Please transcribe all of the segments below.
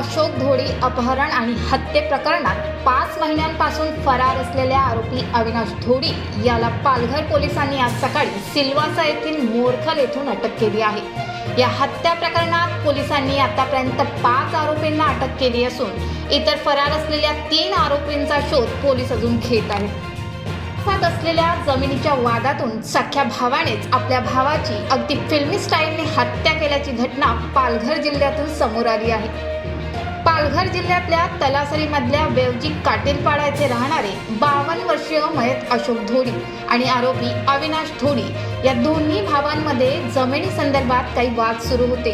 अशोक धोडी अपहरण आणि हत्ये प्रकरणात पाच महिन्यांपासून फरार असलेल्या आरोपी अविनाश धोडी याला पालघर पोलिसांनी आज सकाळी सिल्वासा येथील मोरखल येथून अटक केली आहे. या हत्या प्रकरणात पोलिसांनी आतापर्यंत पाच आरोपींना अटक केली असून इतर फरार असलेल्या तीन आरोपींचा शोध पोलीस अजून घेत आहेत. साथ असलेल्या जमिनीच्या वादातून सख्या भावानेच आपल्या भावाची अगदी फिल्मी स्टाईलने हत्या केल्याची घटना पालघर जिल्ह्यातून समोर आली आहे. पालघर जिल्ह्यातल्या तलासरीमधल्या बेवजी काटेलपाडा येथे राहणारे बावन्न वर्षीय मयत अशोक धोडी आणि आरोपी अविनाश धोडी या दोन्ही भावांमध्ये जमिनी संदर्भात काही वाद सुरू होते.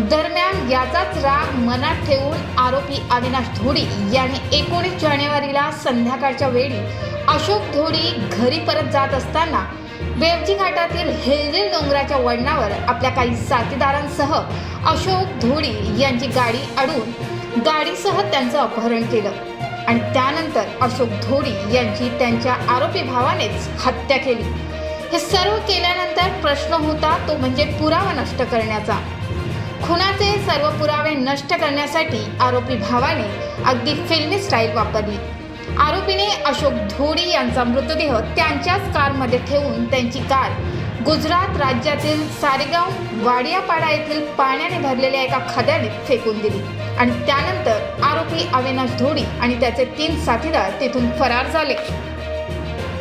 दरम्यान याचाच राग मनात ठेवून आरोपी अविनाश धोडी याने एकोणीस जानेवारीला संध्याकाळच्या वेळी अशोक धोडी घरी परत जात असताना बेवजी घाटातील हिलदिल डोंगराच्या वळणावर आपल्या काही साथीदारांसह अशोक धोडी यांची गाडी अडून गाडीसह त्यांचं अपहरण केलं. आणि त्यानंतर अशोक धोडी यांची त्यांच्या आरोपी भावानेच हत्या केली. हे सर्व केल्यानंतर प्रश्न होता तो म्हणजे पुरावा नष्ट करण्याचा. खुनाचे सर्व पुरावे नष्ट करण्यासाठी आरोपी भावाने अगदी फिल्मी स्टाईल वापरली. आरोपीने अशोक धोडी यांचा मृतदेह त्यांच्याच कारमध्ये ठेवून त्यांची कार गुजरात राज्यातील सारेगाव वाडियापाडा येथील पाण्याने भरलेल्या एका खद्याने फेकून दिली. आणि त्यानंतर आरोपी अविनाश धोडी आणि त्याचे तीन साथीदार तेथून फरार झाले.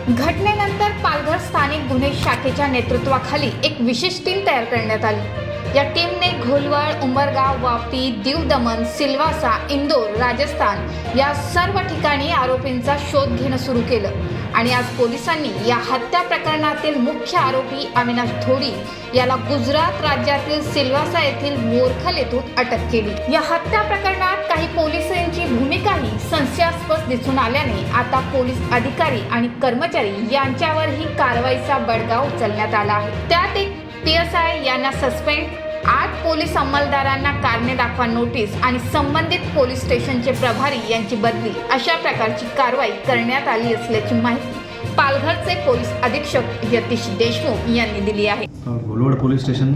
घटनेनंतर पालघर स्थानिक गुन्हे शाखेच्या नेतृत्वाखाली एक विशेष टीम तयार करण्यात आली. या टीमने घोलवड उंबरगाव वापी दीव दमन सिल्वासा इंदोर राजस्थान या सर्व ठिकाणी आरोपींचा शोध घेणं सुरू केलं. आणि आज पोलिसांनी या हत्या प्रकरणातील मुख्य आरोपी अविनाश धोडी याला गुजरात राज्यातील सिल्वासा येथील मोरखल येथून अटक केली. या हत्या प्रकरणात काही पोलिसांची भूमिकाही संशयास्पद दिसून आल्याने आता पोलीस अधिकारी आणि कर्मचारी यांच्यावरही कारवाईचा बडगा उचलण्यात आला आहे. त्यात एक पी एस आय यांना सस्पेंड आठ पोलीस अंमलदारांना कारणे दाखवा नोटीस आणि संबंधित पोलीस स्टेशनचे प्रभारी यांची बदली. अशा प्रकारची कारवाई करण्यात आली असल्याची माहिती पालघरचे पोलीस अधीक्षक यतीश देशमुख यांनी दिली आहे. घोलवड पोलीस स्टेशन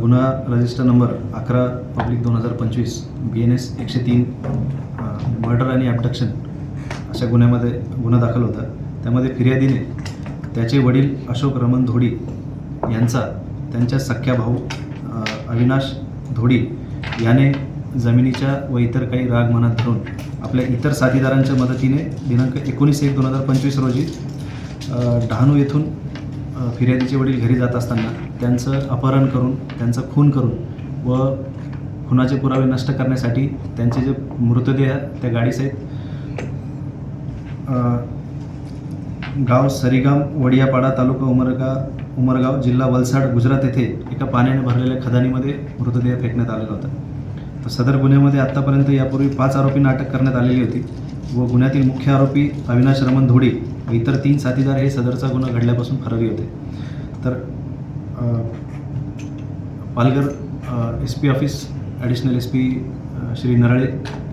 गुन्हा रजिस्टर नंबर अकरा पब्लिक दोन हजार पंचवीस बी एन एस एकशे तीन मर्डर आणि ॲबडक्शन अशा गुन्ह्यामध्ये गुन्हा दाखल होता. त्यामध्ये फिर्यादीने त्याचे वडील अशोक रमन धोडी यांचा त्यांच्या सख्या भाऊ अविनाश धोडी याने जमिनीच्या व इतर काही राग मनात धरून आपल्या इतर साथीदारांच्या मदतीने दिनांक एकोणीस एक दोन हजार पंचवीस रोजी डहाणू येथून फिर्यादीचे वडील घरी जात असताना त्यांचं अपहरण करून त्यांचा खून करून व खुनाचे पुरावे नष्ट करण्यासाठी त्यांचे जे मृतदेह त्या गाडीसहित गाव सरीगाम वडियापाडा तालुका उमरगा उमरगाव जिल्हा वलसाड गुजरात येथे एका पाण्याने भरलेल्या खदानीमध्ये मृतदेह फेकण्यात आलेला होता. तर सदर गुन्ह्यामध्ये आत्तापर्यंत यापूर्वी पाच आरोपींना अटक करण्यात आलेली होती व गुन्ह्यातील मुख्य आरोपी अविनाश रमन धोडी व इतर तीन साथीदार हे सदरचा गुन्हा घडल्यापासून फरारी होते. तर Palghar S P office additional S P Shri Narale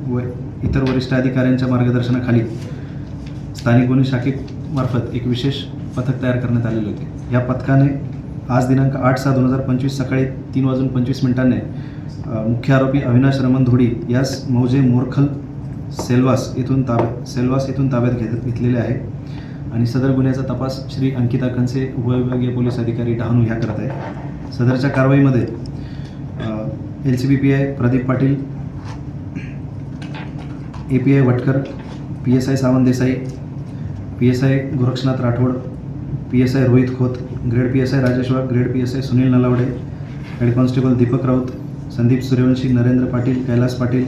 व इतर वरिष्ठ अधिकाऱ्यांच्या मार्गदर्शनाखाली स्थानिक गुन्हे शाखेमार्फत एक विशेष पथक तयार करण्यात आलेले होते. या पथकाने आज दिनांक आठ सहा दोन हजार पंचवीस सकाळी तीन वाजून पंचवीस मिनिटांनी मुख्य आरोपी अविनाश रमन धोडी यास मौजे मोरखल सेल्वास येथून ताब्यात सेल्वास येथून ताब्यात घेत घेतलेले आहे. आणि सदर गुन्ह्याचा तपास श्री अंकिता कंसे उपविभागीय पोलीस अधिकारी डहाणू ह्या करत आहे. सदरच्या कारवाईमध्ये L C B P I Pradeep Patil A P I Vatkar P S I Sawant Desai P S I Gorakshnath Rathod P S I Rohit Khot grade P S I Rajesh Wagh grade P S I Sunil Nalawade head constable Deepak Raut Sandeep Suryavanshi Narendra Patil Kailas Patil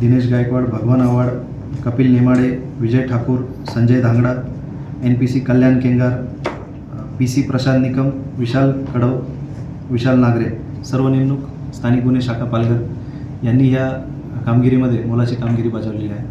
Dinesh Gaikwad Bhagwan Avhad Kapil Nemade Vijay Thakur Sanjay Dhangda N P C Kalyan Kengar P C Prashant Nikam Vishal Kadav Vishal Nagare सर्व नेमणूक स्थानिक गुन्हे शाखा पालघर यांनी या कामगिरीमध्ये मोलाची कामगिरी बजावलेली आहे.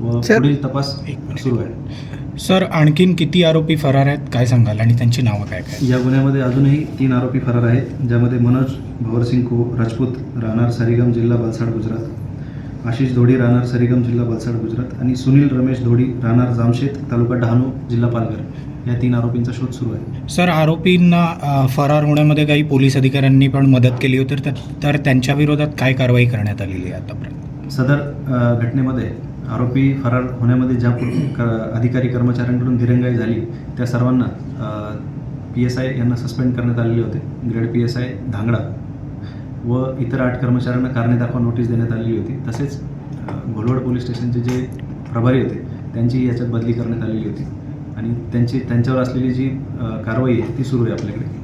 व पुढील तपास. सुरू आहे. सर आणखीन किती आरोपी फरार आहेत? काय सांगाल? आणि त्यांची नावं काय काय? या गुन्ह्यामध्ये अजूनही तीन आरोपी फरार आहेत ज्यामध्ये मनोज भवरसिंग को राजपूत राहणार सारीगाम जिल्हा वलसाड गुजरात. आशिष धोडी राहणार सरिगम जिल्हा वलसाड गुजरात. आणि सुनील रमेश धोडी राहणार जामशेत तालुका डहाणू जिल्हा पालघर. या तीन आरोपींचा शोध सुरू आहे. सर आरोपींना फरार होण्यामध्ये काही पोलीस अधिकाऱ्यांनी पण मदत केली होती. तर तर त्यांच्या विरोधात काय कारवाई करण्यात आलेली आहे आतापर्यंत? सदर घटनेमध्ये आरोपी फरार होण्यामध्ये ज्या क- अधिकारी कर्मचाऱ्यांकडून दिरंगाई झाली त्या सर्वांना पी एस आय यांना सस्पेंड करण्यात आलेले होते. Grade P S I Dhangda व इतर आठ कर्मचाऱ्यांना कारणे दाखवा नोटीस देण्यात आलेली होती. तसेच घोलवड पोलीस स्टेशनचे जे प्रभारी होते त्यांची याच्यात बदली करण्यात आलेली होती. आणि त्यांची त्यांच्यावर असलेली जी कारवाई आहे ती सुरू आहे आपल्याकडे.